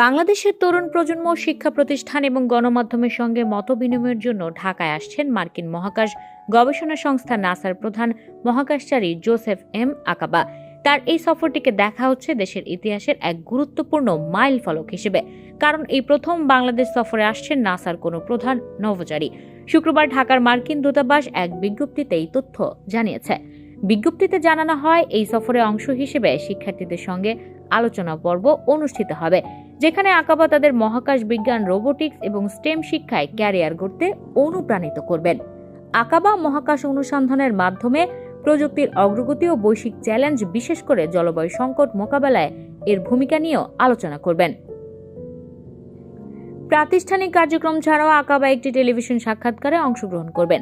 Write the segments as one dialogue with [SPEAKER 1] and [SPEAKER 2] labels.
[SPEAKER 1] বাংলাদেশের তরুণ প্রজন্ম শিক্ষা প্রতিষ্ঠান এবং গণমাধ্যমের সঙ্গে মতবিনিময়ের জন্য ঢাকায় আসছেন মার্কিন মহাকাশ গবেষণা সংস্থা নাসার প্রধান মহাকাশচারী জোসেফ এম আকাবা। তার এই সফরটিকে দেখা হচ্ছে দেশের ইতিহাসের এক গুরুত্বপূর্ণ মাইল ফলক হিসেবে। কারণ এই প্রথম বাংলাদেশ সফরে আসছেন নাসার কোনো প্রধান নভোচারী। শুক্রবার ঢাকার মার্কিন দূতাবাস এক বিজ্ঞপ্তিতে এই তথ্য জানিয়েছে। বিজ্ঞপ্তিতে জানানো হয়, এই সফরে অংশ হিসেবে শিক্ষার্থীদের সঙ্গে আলোচনা পর্ব অনুষ্ঠিত হবে, যেখানে আকাবা তাদের মহাকাশ বিজ্ঞান, রোবোটিক্স এবং স্টেম শিক্ষায় ক্যারিয়ার গড়তে অনুপ্রাণিত করবেন। আকাবা মহাকাশ অনুসন্ধানের মাধ্যমে প্রযুক্তির অগ্রগতি ও বৈশ্বিক চ্যালেঞ্জ, বিশেষ করে জলবায়ু সংকট মোকাবেলায় এর ভূমিকা নিয়েও আলোচনা করবেন। প্রাতিষ্ঠানিক কার্যক্রম ছাড়াও আকাবা একটি টেলিভিশন সাক্ষাৎকারে অংশগ্রহণ করবেন।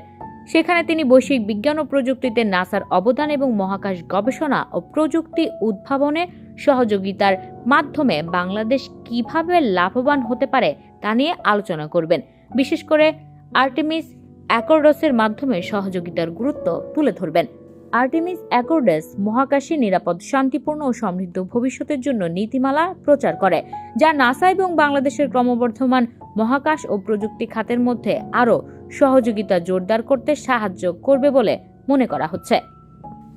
[SPEAKER 1] সেখানে তিনি বৈশ্বিক বিজ্ঞান ও প্রযুক্তিতে নাসার অবদান এবং মহাকাশ গবেষণা ও প্রযুক্তি উদ্ভাবনে সহযোগিতার মাধ্যমে বাংলাদেশ কীভাবে লাভবান হতে পারে তা নিয়ে আলোচনা করবেন। বিশেষ করে আর্টেমিস অ্যাকর্ডসের মাধ্যমে সহযোগিতার গুরুত্ব তুলে ধরবেন। আর্টেমিস অ্যাকর্ডস মহাকাশে নিরাপদ, শান্তিপূর্ণ ও সমৃদ্ধ ভবিষ্যতের জন্য নীতিমালা প্রচার করে, যা নাসা এবং বাংলাদেশের ক্রমবর্ধমান মহাকাশ ও প্রযুক্তি খাতের মধ্যে আরও সহযোগিতা জোরদার করতে সাহায্য করবে বলে মনে করা হচ্ছে।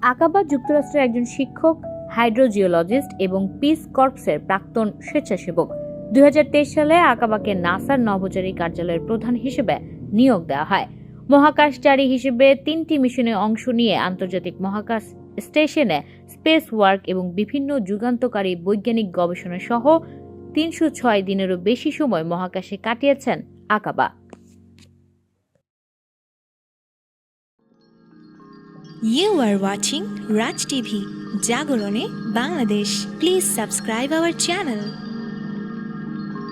[SPEAKER 1] আকাবা যুক্তরাষ্ট্রের একজন শিক্ষক হাইড্রোজিওলজিস্ট এবং পিস কর্পসের প্রাক্তন স্বেচ্ছাসেবক। দুই হাজার তেইশ সালে আকাবাকে নাসার নভোচারী কার্যালয়ের প্রধান হিসেবে নিয়োগ দেওয়া হয়। মহাকাশচারী হিসেবে তিনটি মিশনে অংশ নিয়ে আন্তর্জাতিক মহাকাশ স্টেশনে স্পেস ওয়ার্ক এবং বিভিন্ন যুগান্তকারী বৈজ্ঞানিক গবেষণা সহ তিনশো ছয় দিনেরও বেশি সময় মহাকাশে কাটিয়েছেন আকাবা।
[SPEAKER 2] You are watching Raj TV, Jagorone, Bangladesh. Please subscribe our channel.